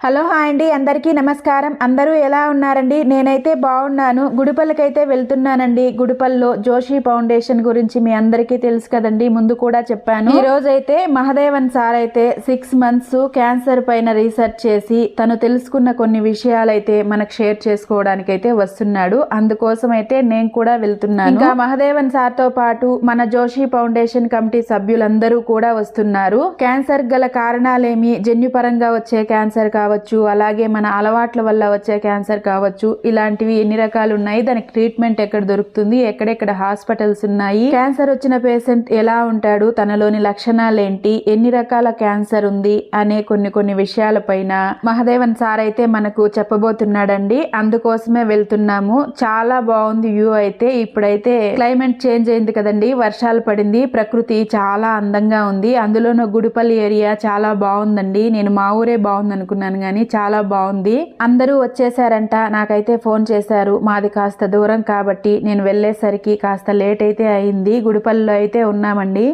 Hello hi అండి అందరికీ నమస్కారం. అందరూ ఎలా ఉన్నారండి? నేనైతే బాగున్నాను. గుడిపల్లకైతే వెళ్తున్నానండి. గుడిపల్లో జోషి ఫౌండేషన్ గురించి మీ అందరికీ తెలుసు కదండి. ముందు కూడా చెప్పాను. ఈ రోజైతే మహదేవన్ సార్ అయితే సిక్స్ మంత్స్ క్యాన్సర్ పైన రీసెర్చ్ చేసి తను తెలుసుకున్న కొన్ని విషయాలైతే మనకు షేర్ చేసుకోవడానికి అయితే వస్తున్నాడు. అందుకోసం అయితే నేను కూడా వెళ్తున్నాను. ఇంకా మహదేవన్ సార్తో పాటు మన జోషి ఫౌండేషన్ కమిటీ సభ్యులందరూ కూడా వస్తున్నారు. క్యాన్సర్ గల కారణాలేమి జన్యుపరంగా వచ్చే క్యాన్సర్ కావచ్చు అలాగే మన అలవాట్ల వల్ల వచ్చే క్యాన్సర్ కావచ్చు ఇలాంటివి ఎన్ని రకాలు ఉన్నాయి దానికి ట్రీట్మెంట్ ఎక్కడ దొరుకుతుంది ఎక్కడెక్కడ హాస్పిటల్స్ ఉన్నాయి క్యాన్సర్ వచ్చిన పేషెంట్ ఎలా ఉంటాడు తనలోని లక్షణాలు ఏంటి ఎన్ని రకాల క్యాన్సర్ ఉంది అనే కొన్ని కొన్ని విషయాలపైన మహదేవన్ సార్ అయితే మనకు చెప్పబోతున్నాడండి. అందుకోసమే వెళ్తున్నాము. చాలా బాగుంది వ్యూ అయితే. ఇప్పుడైతే క్లైమేట్ చేంజ్ అయింది కదండి. వర్షాలు పడింది. ప్రకృతి చాలా అందంగా ఉంది. అందులోనూ గుడిపల్లి ఏరియా చాలా బాగుందండి. నేను మా ఊరే బాగుంది అనుకున్నాను కానీ చాలా బాగుంది. అందరూ వచ్చేసారంట. నాకైతే ఫోన్ చేశారు. మాది కాస్త దూరం కాబట్టి నేను వెళ్ళేసరికి కాస్త లేట్ అయితే అయింది. గుడిపల్లిలో అయితే ఉన్నామండి.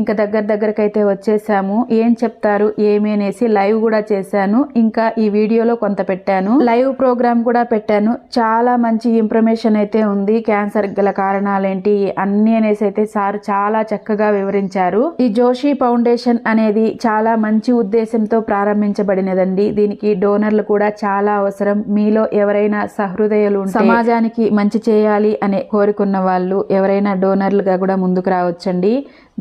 ఇంకా దగ్గర దగ్గరకైతే వచ్చేసాము. ఏం చెప్తారు ఏమి అనేసి లైవ్ కూడా చేశాను. ఇంకా ఈ వీడియోలో కొంత పెట్టాను. లైవ్ ప్రోగ్రామ్ కూడా పెట్టాను. చాలా మంచి ఇన్ఫర్మేషన్ అయితే ఉంది. క్యాన్సర్ గల కారణాలేంటి అన్ని అనేసి అయితే సార్ చాలా చక్కగా వివరించారు. ఈ జోషి ఫౌండేషన్ అనేది చాలా మంచి ఉద్దేశంతో ప్రారంభించబడినదండి. దీనికి డోనర్లు కూడా చాలా అవసరం. మీలో ఎవరైనా సహృదయులు సమాజానికి మంచి చేయాలి అనే కోరుకున్న వాళ్ళు ఎవరైనా డోనర్లుగా కూడా ముందుకు రావచ్చండి.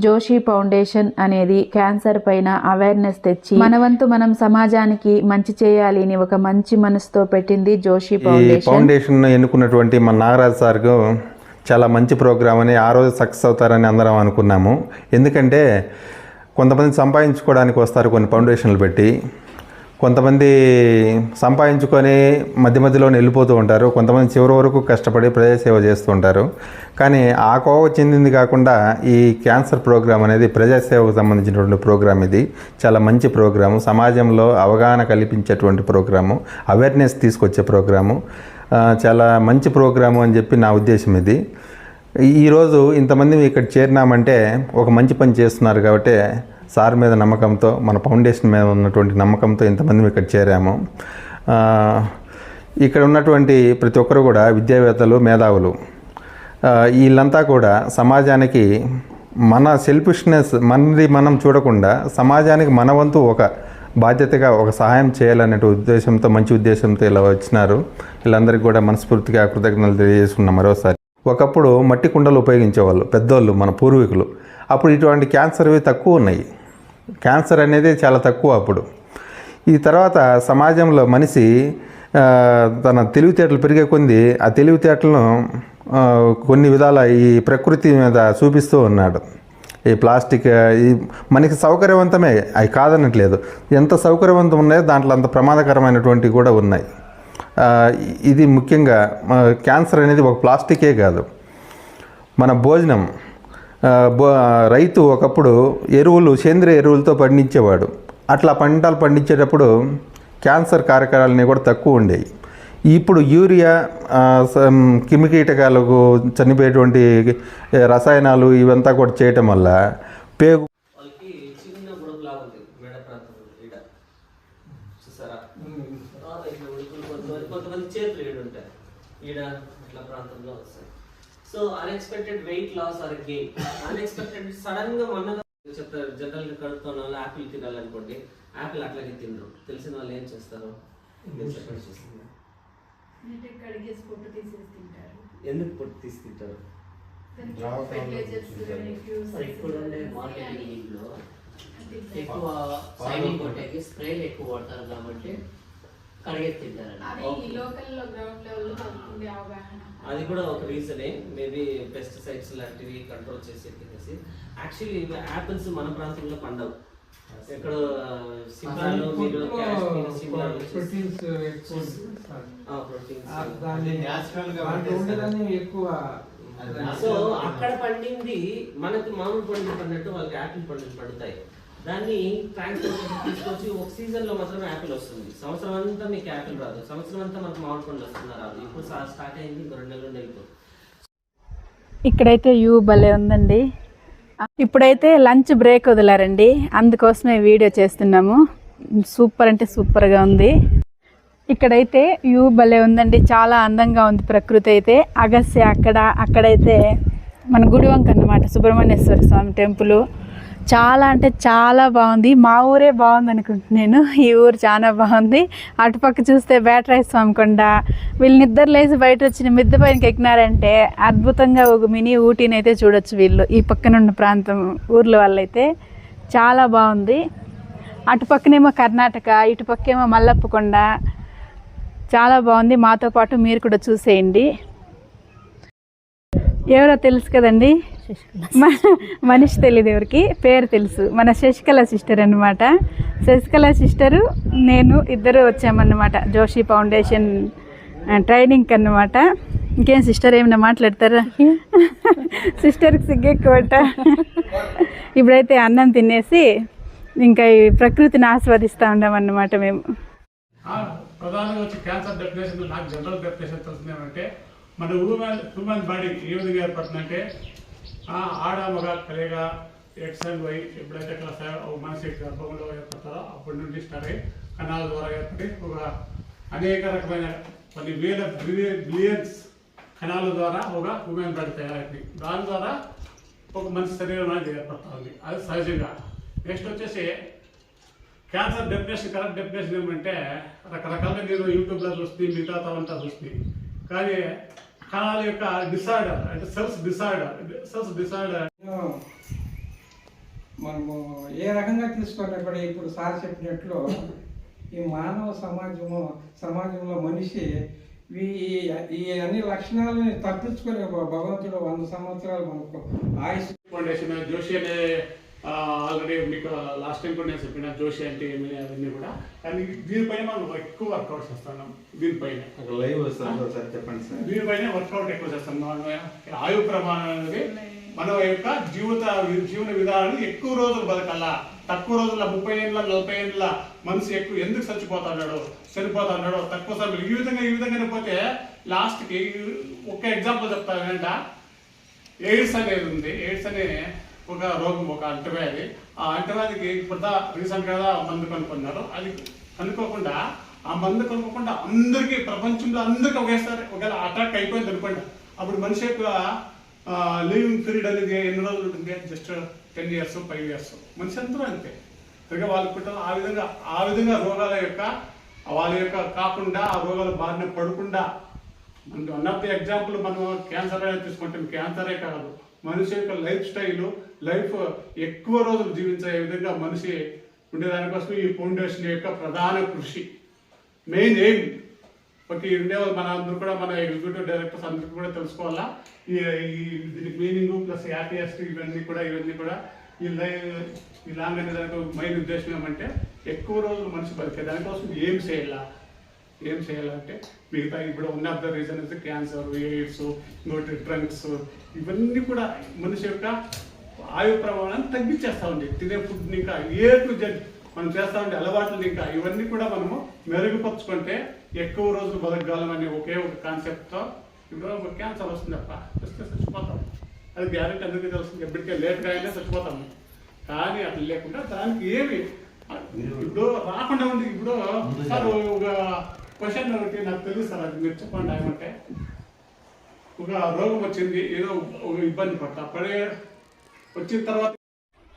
జోషి ఫౌండేషన్ అనేది క్యాన్సర్ పైన అవేర్నెస్ తెచ్చి మన వంతు మనం సమాజానికి మంచి చేయాలి అని ఒక మంచి మనసుతో పెట్టింది జోషి ఫౌండేషన్. ఫౌండేషన్ ఎన్నుకున్నటువంటి మన నాగరాజ్ సార్కు చాలా మంచి ప్రోగ్రామ్ అని ఆ రోజు సక్సెస్ అవుతారని అందరం అనుకున్నాము. ఎందుకంటే కొంతమంది సంపాదించుకోవడానికి వస్తారు కొన్ని ఫౌండేషన్లు పెట్టి. కొంతమంది సంపాదించుకొని మధ్య మధ్యలోనే వెళ్ళిపోతూ ఉంటారు. కొంతమంది చివరి వరకు కష్టపడి ప్రజాసేవ చేస్తూ ఉంటారు. కానీ ఆ కోవ చెందింది కాకుండా ఈ క్యాన్సర్ ప్రోగ్రామ్ అనేది ప్రజాసేవకు సంబంధించినటువంటి ప్రోగ్రామ్ ఇది. చాలా మంచి ప్రోగ్రాము. సమాజంలో అవగాహన కల్పించేటువంటి ప్రోగ్రాము. అవేర్నెస్ తీసుకొచ్చే ప్రోగ్రాము. చాలా మంచి ప్రోగ్రాము అని చెప్పి నా ఉద్దేశం ఇది. ఈరోజు ఇంతమంది ఇక్కడ చేరినామంటే ఒక మంచి పని చేస్తున్నారు కాబట్టి సార్ మీద నమ్మకంతో మన ఫౌండేషన్ మీద ఉన్నటువంటి నమ్మకంతో ఇంతమంది ఇక్కడ చేరాము. ఇక్కడ ఉన్నటువంటి ప్రతి ఒక్కరు కూడా విద్యావేత్తలు మేధావులు. వీళ్ళంతా కూడా సమాజానికి మన సెల్ఫిష్నెస్ మనది మనం చూడకుండా సమాజానికి మన వంతు ఒక బాధ్యతగా ఒక సహాయం చేయాలనే ఉద్దేశంతో మంచి ఉద్దేశంతో ఇలా వచ్చినారు. వీళ్ళందరికీ కూడా మనస్ఫూర్తిగా కృతజ్ఞతలు తెలియజేసుకున్నాం మరోసారి. ఒకప్పుడు మట్టి కుండలు ఉపయోగించేవాళ్ళు పెద్దోళ్ళు మన పూర్వీకులు. అప్పుడు ఇటువంటి క్యాన్సర్వి తక్కువ ఉన్నాయి. క్యాన్సర్ అనేది చాలా తక్కువ అప్పుడు. ఈ తర్వాత సమాజంలో మనిషి తన తెలివితేటలు పెరిగే కొంది ఆ తెలివితేటలను కొన్ని విధాల ఈ ప్రకృతి మీద చూపిస్తూ ఉన్నాడు. ఈ ప్లాస్టిక్ ఈ మనకి సౌకర్యవంతమే అవి కాదనట్లేదు. ఎంత సౌకర్యవంతం ఉన్నాయో దాంట్లో అంత ప్రమాదకరమైనటువంటివి కూడా ఉన్నాయి. ఇది ముఖ్యంగా క్యాన్సర్ అనేది ఒక ప్లాస్టికే కాదు. మన భోజనం రైతు ఒకప్పుడు ఎరువులు సేంద్రియ ఎరువులతో పండించేవాడు. అట్లా పంటలు పండించేటప్పుడు క్యాన్సర్ కారకాలన్నీ కూడా తక్కువ ఉండేవి ఇప్పుడు యూరియా కిమికీటకాలకు క్రిమికీటకాలకు చనిపోయేటువంటి రసాయనాలు ఇవంతా కూడా చేయటం వల్ల పేగు కొంతమంది చేతులు ఈడ ఇట్లా ప్రాంతంలో వస్తాయి. So unexpected weight loss or gain unexpected సడన్గా మొన్న చెప్తారు జనరల్గా కడుతున్న వాళ్ళు యాపిల్ తినాలనుకోండి యాపిల్ అట్లాగే తినరు. తెలిసిన వాళ్ళు ఏం చేస్తారు? ఎందుకు పొట్టు తీసి తింటారు? ఫెర్టిలైజర్స్ మరి ఇప్పుడు ఉండే మార్కెటింగ్లో ఎక్కువ సైనింగ్ కొట్టేకి స్ప్రేలు ఎక్కువ కొడతారు కాబట్టి కడిగేసి తింటారు అవి ఈ లోకల్లో గ్రౌండ్ లెవెల్లో వాళ్ళకుండే అవగాహన. అది కూడా ఒక రీజనే. మేబీ పెస్టిసైడ్స్ లాంటివి కంట్రోల్ చేసి తినేసి. యాక్చువల్లీ యాపిల్స్ మన ప్రాంతంలో పండవు. ఎక్కడ సిమ్లాలో మీరు ఎక్కువ సో అక్కడ పండింది మనకి మామూలు పండుగ పడినట్టు వాళ్ళకి యాపిల్ పండుగ పండుతాయి. దాన్ని ట్రాన్స్పోర్ట్ తీసుకొచ్చి ఒక సీజన్లో మాత్రం యాపిల్ వస్తుంది. సంవత్సరం అంతా మీకు యాపిల్ రాదు. సంవత్సరం అంతా మనకు మామిడి పండు వస్తుంది రాదు. ఇప్పుడు స్టార్ట్ అయింది ఇంకో రెండు నెలలు వెళ్ళిపోతుంది. ఇక్కడైతే యూ భలే ఉందండి. ఇప్పుడైతే లంచ్ బ్రేక్ వదిలారండి. అందుకోసమే వీడియో చేస్తున్నాము. సూపర్ అంటే సూపర్గా ఉంది. ఇక్కడైతే వ్యూ భలే ఉందండి. చాలా అందంగా ఉంది ప్రకృతి అయితే. అగస్య అక్కడ అక్కడైతే మన గుడివంక అన్నమాట సుబ్రహ్మణ్యేశ్వర స్వామి టెంపుల్. చాలా అంటే చాలా బాగుంది. మా ఊరే బాగుంది అనుకుంటున్నాను. ఈ ఊరు చాలా బాగుంది. అటుపక్క చూస్తే బ్యాటరాయ స్వామి కొండ. వీళ్ళు నిద్ర లేచి బయట వచ్చిన మిద్దె పైనకి ఎక్కినారంటే అద్భుతంగా ఒక మినీ ఊటీని అయితే చూడొచ్చు వీళ్ళు. ఈ పక్కన ఉన్న ప్రాంతం ఊర్ల వాళ్ళైతే చాలా బాగుంది. అటుపక్కనేమో కర్ణాటక ఇటుపక్కేమో మల్లప్పకొండ చాలా బాగుంది. మాతో పాటు మీరు కూడా చూసేయండి. ఎవరో తెలుసు కదండి? మనిషి తెలియదు ఎవరికి పేరు తెలుసు. మన శశికళ సిస్టర్ అన్నమాట. శశికళ సిస్టరు నేను ఇద్దరు వచ్చామన్నమాట. జోషి ఫౌండేషన్ ట్రైనింగ్కి అన్నమాట. ఇంకేం సిస్టర్ ఏమైనా మాట్లాడతారా? సిస్టర్కి సిగ్గెక్కువట. ఇప్పుడైతే అన్నం తినేసి ఇంకా ఈ ప్రకృతిని ఆస్వాదిస్తూ ఉన్నామన్నమాట మేము. ఆ, ప్రధానంగా వచ్చి క్యాన్సర్ డెఫినేషన్ నాకు జనరల్ డెఫినేషన్ తెలిసింది ఏమంటే మన హ్యూమన్ హ్యూమన్ బాడీ ఏ విధంగా ఏర్పడుతుందంటే ఆడ మగ కలిగా ఎక్స్ అండ్ వై ఎప్పుడైతే ఇట్లా ఒక మనిషి గర్భంలో ఏర్పడతారో అప్పటి నుండి స్టార్ట్ అయ్యి కణాల ద్వారా ఏర్పడి ఒక అనేక రకమైన కొన్ని వేల బిలియన్స్ కణాల ద్వారా ఒక హ్యూమన్ బాడీ తయారైంది. దాని ద్వారా ఒక మనిషి శరీరం అనేది ఏర్పడుతుంది అది సహజంగా. నెక్స్ట్ వచ్చేసి క్యాన్సర్ డెఫినేషన్ కరెక్ట్ డెఫినేషన్ ఏమంటే రకరకాలుగా నేను యూట్యూబ్లో చూస్తుంది మిగతా అంతా చూస్తుంది కానీ కణాల యొక్క డిసార్డర్ అంటే సెల్స్ డిసార్డర్ సెల్స్ డిసార్డర్. మనము ఏ రకంగా తీసుకున్నా కూడా ఇప్పుడు సార్ చెప్పినట్లు ఈ మానవ సమాజము సమాజంలో మనిషి ఈ ఈ అన్ని లక్షణాలని తప్పించుకొని భగవంతుడు వంద సంవత్సరాలు మనకు ఆయుష్ ఫౌండేషన్ జోషి అనే ఆల్రెడీ మీకు లాస్ట్ టైం కూడా నేను చెప్పిన జోషి అంటే ఏమి అవన్నీ కూడా. కానీ దీనిపైన మనం ఎక్కువ వర్కౌట్స్ చేస్తున్నాం. దీనిపైన. లైవ్ సార్ చెప్పండి సార్. దీనిపైన వర్కౌట్ ఎక్కువ చేస్తాం మనం ఆయు ప్రమాణం అనేది మన యొక్క జీవిత జీవన విధానాన్ని ఎక్కువ రోజులు బతకాల? తక్కువ రోజుల ముప్పై ఏళ్ళ నలభై ఏళ్ళ మనిషి ఎక్కువ ఎందుకు చచ్చిపోతున్నాడు చనిపోతున్నాడు తక్కువ సమయం. ఈ విధంగా ఈ విధంగానే పోతే లాస్ట్కి ఒక ఎగ్జాంపుల్ చెప్తానంట. ఎయిడ్స్ అనేది ఉంది. ఎయిడ్స్ అనే ఒక రోగం ఒక అంటువ్యాధి. ఆ అంటువ్యాధికి ఇప్పుడు రీసెంట్గా మందు కనుక్కున్నారు. అది కనుక్కోకుండా ఆ మందు కనుక్కోకుండా అందరికీ ప్రపంచంలో అందరికీ ఒకేసారి ఒకవేళ అటాక్ అయిపోయింది అనుకోండి అప్పుడు మనిషి యొక్క లివింగ్ పీరియడ్ అనేది ఎన్ని రోజులు ఉంటుంది? Just ten years five years మనిషి అందరూ అంతే. సరిగా వాళ్ళ కుటుంబం ఆ విధంగా ఆ విధంగా రోగాల యొక్క వాళ్ళ యొక్క కాకుండా ఆ రోగాల బారిన పడకుండా వన్ ఆఫ్ ది ఎగ్జాంపుల్ మనం క్యాన్సర్ తీసుకుంటాం. క్యాన్సరే కాదు. మనిషి యొక్క లైఫ్ స్టైల్ లైఫ్ ఎక్కువ రోజులు జీవించే విధంగా మనిషి ఉండేదానికోసం ఈ ఫౌండేషన్ యొక్క ప్రధాన కృషి. Main aim. ఓకే ఉండే మన అందరూ కూడా మన ఎగ్జిక్యూటివ్ డైరెక్టర్స్ అందరికీ కూడా తెలుసుకోవాలా? ఈ దీనికి మీనింగ్ ప్లస్ హ్యాపీయెస్ట్ ఇవన్నీ కూడా ఇవన్నీ కూడా ఈ లై ఈ లాంగ్ అనే దానికి మెయిన్ ఉద్దేశం ఏమంటే ఎక్కువ రోజులు మనిషి బతికే దానికోసం ఏం చేయాలా? ఏం చేయాలంటే మిగతా ఇప్పుడు ఉన్న of the reason is cancer AIDS ఇంకోటి డ్రగ్స్ ఇవన్నీ కూడా మనిషి యొక్క ఆయు ప్రమాణాన్ని తగ్గించేస్తా ఉంది. తినే ఫుడ్ ఇంకా ఏ టు జెడ్ మనం చేస్తా ఉండే అలవాట్లు ఇంకా ఇవన్నీ కూడా మనము మెరుగుపరుచుకుంటే ఎక్కువ రోజులు బతకగలం అనే ఒకే ఒక కాన్సెప్ట్తో ఇప్పుడు ఒక క్యాన్సర్ వస్తుంది అప్ప వస్తే చచ్చిపోతాం. అది గ్యారెంటీ అందరికీ తెలుస్తుంది. ఎప్పటికే లేట్గా అయినా చచ్చిపోతాం. కానీ అట్లా లేకుండా దానికి ఏమి ఇప్పుడు రాకుండా ఉంది. ఇప్పుడు సార్ ఒక క్వశ్చన్ ఒకటి నాకు తెలుసు సార్ అది మీరు చెప్పండి ఏమంటే ఒక రోగం వచ్చింది ఏదో ఒక ఇబ్బంది పడతా పడే వచ్చిన తర్వాత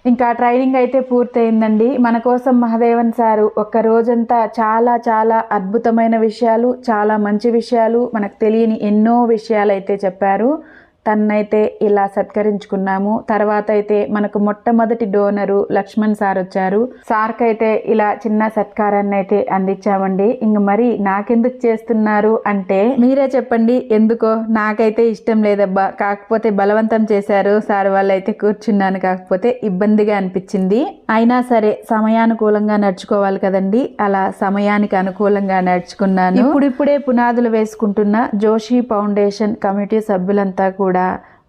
ఇంకా ట్రైనింగ్ అయితే పూర్తయిందండి. మన కోసం మహదేవన్ సారు ఒక్క రోజంతా చాలా చాలా అద్భుతమైన విషయాలు చాలా మంచి విషయాలు మనకు తెలియని ఎన్నో విషయాలు అయితే చెప్పారు. తన్నైతే ఇలా సత్కరించుకున్నాము. తర్వాత అయితే మనకు మొట్టమొదటి డోనరు లక్ష్మణ్ సార్ వచ్చారు. సార్కి అయితే ఇలా చిన్న సత్కారాన్ని అయితే అందించామండి. ఇంక మరి నాకెందుకు చేస్తున్నారు అంటే మీరే చెప్పండి. ఎందుకో నాకైతే ఇష్టం లేదబ్బా. కాకపోతే బలవంతం చేశారు. సార్ వాళ్ళైతే కూర్చున్నాను. కాకపోతే ఇబ్బందిగా అనిపించింది. అయినా సరే సమయానుకూలంగా నడుచుకోవాలి కదండి. అలా సమయానికి అనుకూలంగా నడుచుకున్నాను. ఇప్పుడిప్పుడే పునాదులు వేసుకుంటున్న జోషి ఫౌండేషన్ కమిటీ సభ్యులంతా కూడా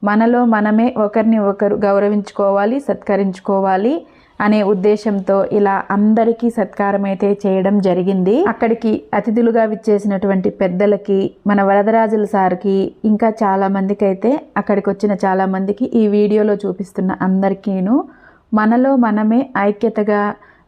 మనలో మనమే ఒకరిని ఒకరు గౌరవించుకోవాలి సత్కరించుకోవాలి అనే ఉద్దేశంతో ఇలా అందరికీ సత్కారం అయితే చేయడం జరిగింది. అక్కడికి అతిథులుగా విచ్చేసినటువంటి పెద్దలకి మన వరదరాజుల సార్కి ఇంకా చాలామందికి అయితే అక్కడికి వచ్చిన చాలామందికి ఈ వీడియోలో చూపిస్తున్న అందరికీను మనలో మనమే ఐక్యతగా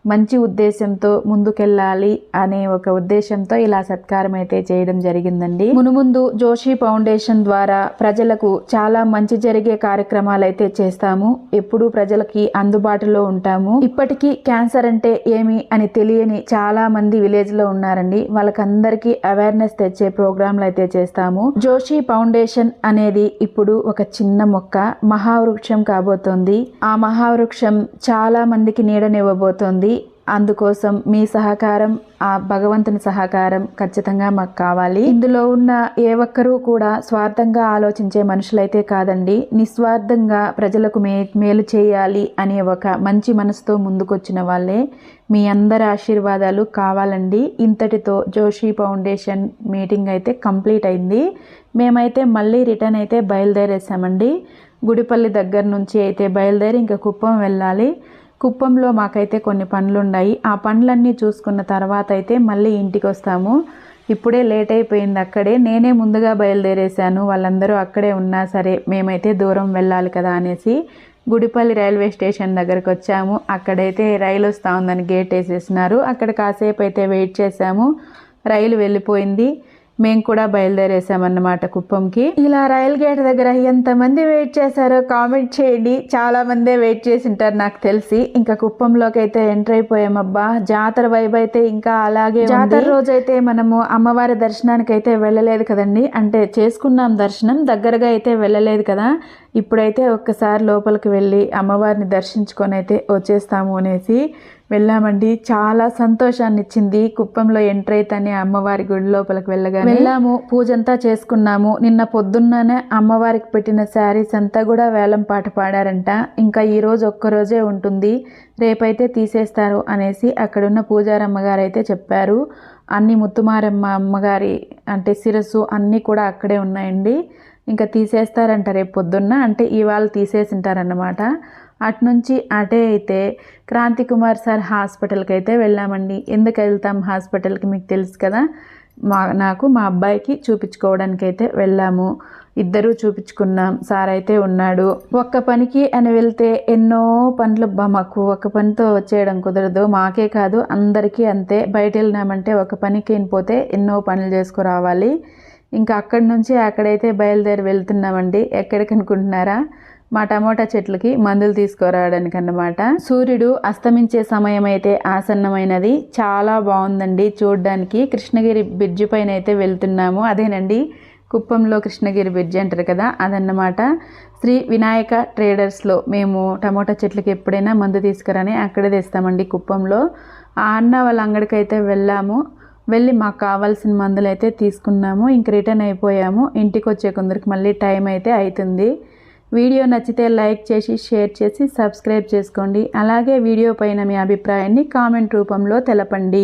మంచి ఉద్దేశంతో ముందుకెళ్ళాలి అనే ఒక ఉద్దేశంతో ఇలా సత్కారం అయితే చేయడం జరిగిందండి. మునుముందు జోషి ఫౌండేషన్ ద్వారా ప్రజలకు చాలా మంచి జరిగే కార్యక్రమాలు అయితే చేస్తాము. ఎప్పుడూ ప్రజలకి అందుబాటులో ఉంటాము. ఇప్పటికీ క్యాన్సర్ అంటే ఏమి అని తెలియని చాలా మంది విలేజ్లో ఉన్నారండి. వాళ్ళకందరికీ అవేర్నెస్ తెచ్చే ప్రోగ్రాంలు అయితే చేస్తాము. జోషి ఫౌండేషన్ అనేది ఇప్పుడు ఒక చిన్న మొక్క. మహావృక్షం కాబోతోంది. ఆ మహావృక్షం చాలా మందికి నీడనివ్వబోతోంది. అందుకోసం మీ సహకారం ఆ భగవంతుని సహకారం ఖచ్చితంగా మాకు కావాలి. ఇందులో ఉన్న ఏ ఒక్కరూ కూడా స్వార్థంగా ఆలోచించే మనుషులైతే కాదండి. నిస్వార్థంగా ప్రజలకు మే మేలు చేయాలి అనే ఒక మంచి మనసుతో ముందుకొచ్చిన వాళ్ళే మీ అందరి ఆశీర్వాదాలు కావాలండి. ఇంతటితో జోషి ఫౌండేషన్ మీటింగ్ అయితే కంప్లీట్ అయింది. మేమైతే మళ్ళీ రిటర్న్ అయితే బయలుదేరేసామండి గుడిపల్లి దగ్గర నుంచి అయితే బయలుదేరి ఇంకా కుప్పం వెళ్ళాలి. కుప్పంలో మాకైతే కొన్ని పనులు ఉన్నాయి ఆ పనులన్నీ చూసుకున్న తర్వాత అయితే మళ్ళీ ఇంటికి వస్తాము ఇప్పుడే లేట్ అయిపోయింది అక్కడే. నేనే ముందుగా బయలుదేరేశాను. వాళ్ళందరూ అక్కడే ఉన్నా సరే మేమైతే దూరం వెళ్ళాలి కదా అనేసి గుడిపల్లి రైల్వే స్టేషన్ దగ్గరకు వచ్చాము అక్కడైతే రైలు వస్తూ ఉందని గేట్ వేసేసినారు. అక్కడ కాసేపు అయితే వెయిట్ చేసాము రైలు వెళ్ళిపోయింది. మేము కూడా బయలుదేరేసామన్నమాట కుప్పంకి. ఇలా రైల్ గేట్ దగ్గర ఎంతమంది వెయిట్ చేశారో కామెంట్ చేయండి. చాలా మందే వెయిట్ చేసి ఉంటారు నాకు తెలిసి. ఇంకా కుప్పంలోకి అయితే ఎంటర్ అయిపోయామబ్బా. జాతర వైబ్ అయితే ఇంకా అలాగే జాతర రోజైతే మనము అమ్మవారి దర్శనానికి అయితే వెళ్ళలేదు కదండి. అంటే చేసుకున్నాం దర్శనం దగ్గరగా అయితే వెళ్ళలేదు కదా. ఇప్పుడైతే ఒక్కసారి లోపలికి వెళ్ళి అమ్మవారిని దర్శించుకొని అయితే వచ్చేస్తాము అనేసి వెళ్ళామండి. చాలా సంతోషాన్ని ఇచ్చింది కుప్పంలో ఎంటర్ అయితేనే అమ్మవారి గుడి లోపలికి వెళ్ళగా వెళ్ళాము. పూజ అంతా చేసుకున్నాము. నిన్న పొద్దున్ననే అమ్మవారికి పెట్టిన శారీస్ అంతా కూడా వేలం పాట పాడారంట. ఇంకా ఈ రోజు ఒక్క రోజే ఉంటుంది. రేపైతే తీసేస్తారు అనేసి అక్కడున్న పూజారమ్మ గారు అయితే చెప్పారు. అన్ని ముత్తుమారమ్మ అమ్మగారి అంటే శిరస్సు అన్నీ కూడా అక్కడే ఉన్నాయండి. ఇంకా తీసేస్తారంట రేపు పొద్దున్న. అంటే ఇవాళ తీసేసింటారన్నమాట. అటు నుంచి అటే అయితే క్రాంతి కుమార్ సార్ హాస్పిటల్కి అయితే వెళ్ళామండి. ఎందుకు వెళ్తాం హాస్పిటల్కి మీకు తెలుసు కదా? మా నాకు మా అబ్బాయికి చూపించుకోవడానికి అయితే వెళ్ళాము. ఇద్దరూ చూపించుకున్నాం. సార్ అయితే ఉన్నాడు. ఒక్క పనికి అని వెళ్తే ఎన్నో పనులు మాకు ఒక పనితో వచ్చేయడం కుదరదు. మాకే కాదు అందరికీ అంతే. బయట వెళ్ళినామంటే ఒక పనికి పోతే ఎన్నో పనులు చేసుకురావాలి. ఇంకా అక్కడి నుంచి అక్కడైతే బయలుదేరి వెళ్తున్నామండి. ఎక్కడికి అనుకుంటున్నారా? మా టమోటా చెట్లకి మందులు తీసుకురావడానికి అన్నమాట సూర్యుడు అస్తమించే సమయం అయితే ఆసన్నమైనది. చాలా బాగుందండి చూడడానికి. కృష్ణగిరి బ్రిడ్జ్ పైన అయితే వెళ్తున్నాము. అదేనండి కుప్పంలో కృష్ణగిరి బ్రిడ్జ్ అంటారు కదా అదన్నమాట. శ్రీ వినాయక ట్రేడర్స్లో మేము టమోటా చెట్లకి ఎప్పుడైనా మందు తీసుకురని అక్కడే తెస్తామండి కుప్పంలో. ఆ అన్న వాళ్ళ అంగడికి అయితే వెళ్ళాము. వెళ్ళి మాకు కావాల్సిన మందులు అయితే తీసుకున్నాము. ఇంక రిటర్న్ అయిపోయాము. ఇంటికి వచ్చే కొందరికి మళ్ళీ టైం అయితే అవుతుంది వీడియో నచ్చితే లైక్ చేసి షేర్ చేసి సబ్స్క్రైబ్ చేసుకోండి. అలాగే వీడియో పైన మీ అభిప్రాయాన్ని కామెంట్ రూపంలో తెలపండి.